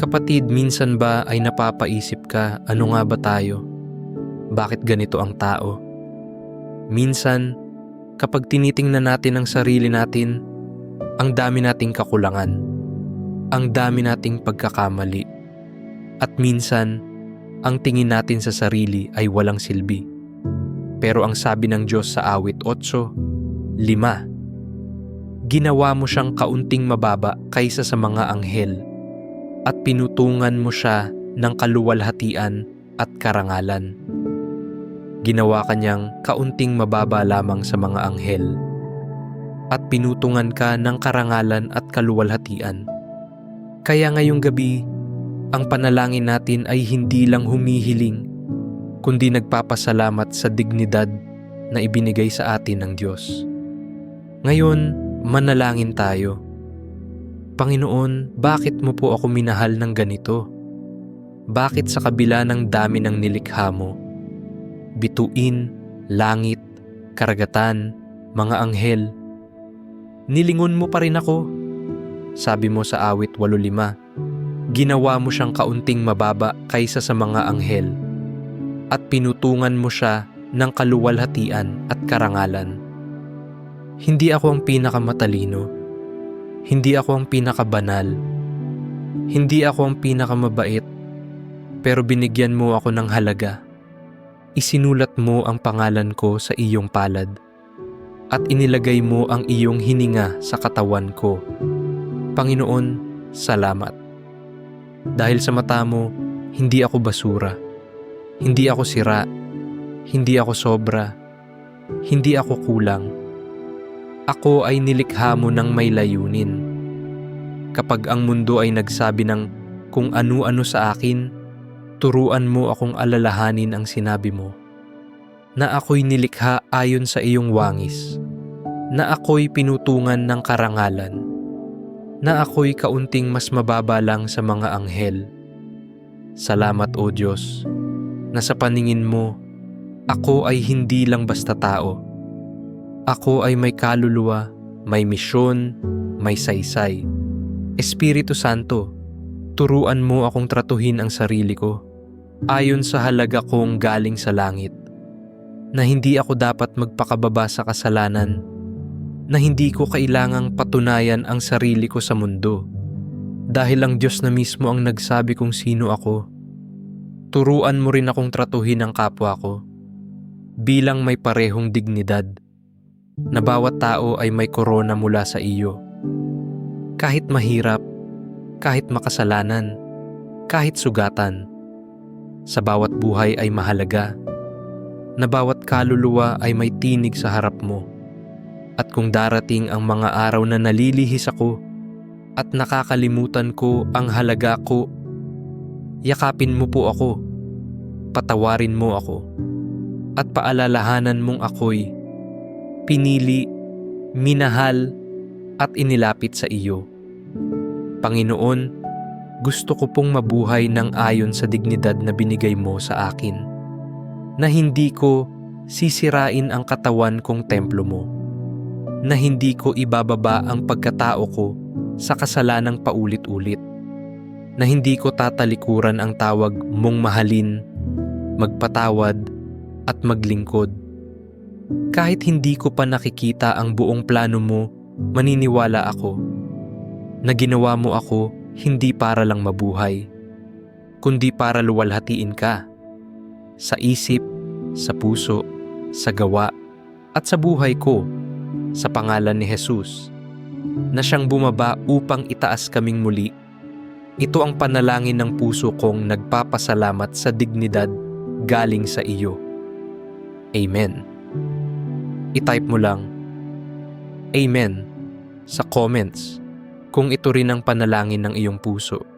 Kapatid, minsan ba ay napapaisip ka, ano nga ba tayo? Bakit ganito ang tao? Minsan, kapag tinitingnan natin ang sarili natin, ang dami nating kakulangan, ang dami nating pagkakamali, at minsan, ang tingin natin sa sarili ay walang silbi. Pero ang sabi ng Diyos sa awit 8, 5, Ginawa mo siyang kaunting mababa kaysa sa mga anghel at pinutungan mo siya ng kaluwalhatian at karangalan. Ginawa kanyang kaunting mababa lamang sa mga anghel at pinutungan ka ng karangalan at kaluwalhatian. Kaya ngayong gabi, ang panalangin natin ay hindi lang humihiling, kundi nagpapasalamat sa dignidad na ibinigay sa atin ng Diyos. Ngayon, manalangin tayo. Panginoon, bakit mo po ako minahal ng ganito? Bakit sa kabila ng dami ng nilikha mo, bituin, langit, karagatan, mga anghel, nilingon mo pa rin ako? Sabi mo sa awit 8.5, ginawa mo siyang kaunting mababa kaysa sa mga anghel at pinutungan mo siya ng kaluwalhatian at karangalan. Hindi ako ang pinakamatalino hindi ako ang pinakabanal. Hindi ako ang pinakamabait. Pero binigyan mo ako ng halaga. Isinulat mo ang pangalan ko sa iyong palad. At inilagay mo ang iyong hininga sa katawan ko. Panginoon, salamat. Dahil sa mata mo, hindi ako basura. Hindi ako sira. Hindi ako sobra. Hindi ako kulang ako ay nilikha mo ng may layunin. Kapag ang mundo ay nagsabi ng kung ano-ano sa akin, turuan mo akong alalahanin ang sinabi mo. Na ako'y nilikha ayon sa iyong wangis. Na ako'y pinutungan ng karangalan. Na ako'y kaunting mas mababa lang sa mga anghel. Salamat o Diyos, na sa paningin mo, ako ay hindi lang basta tao ako ay may kaluluwa, may misyon, may saysay. Espiritu Santo, turuan mo akong tratuhin ang sarili ko ayon sa halaga kong galing sa langit. Na hindi ako dapat magpakababa sa kasalanan. Na hindi ko kailangang patunayan ang sarili ko sa mundo. Dahil ang Diyos na mismo ang nagsabi kung sino ako. Turuan mo rin akong tratuhin ang kapwa ko bilang may parehong dignidad na bawat tao ay may korona mula sa iyo. Kahit mahirap, kahit makasalanan, kahit sugatan, sa bawat buhay ay mahalaga, na bawat kaluluwa ay may tinig sa harap mo. At kung darating ang mga araw na nalilihis ako at nakakalimutan ko ang halaga ko, yakapin mo po ako, patawarin mo ako, at paalalahanan mong ako'y pinili, minahal at inilapit sa iyo. Panginoon, gusto ko pong mabuhay ng ayon sa dignidad na binigay mo sa akin. Na hindi ko sisirain ang katawan kong templo mo. Na hindi ko ibababa ang pagkatao ko sa kasalanang paulit-ulit. Na hindi ko tatalikuran ang tawag mong mahalin, magpatawad at maglingkod kahit hindi ko pa nakikita ang buong plano mo, maniniwala ako na ginawa mo ako hindi para lang mabuhay, kundi para luwalhatiin ka sa isip, sa puso, sa gawa, at sa buhay ko sa pangalan ni Jesus na siyang bumaba upang itaas kaming muli. Ito ang panalangin ng puso kong nagpapasalamat sa dignidad galing sa iyo. Amen i-type mo lang Amen sa comments kung ito rin ang panalangin ng iyong puso.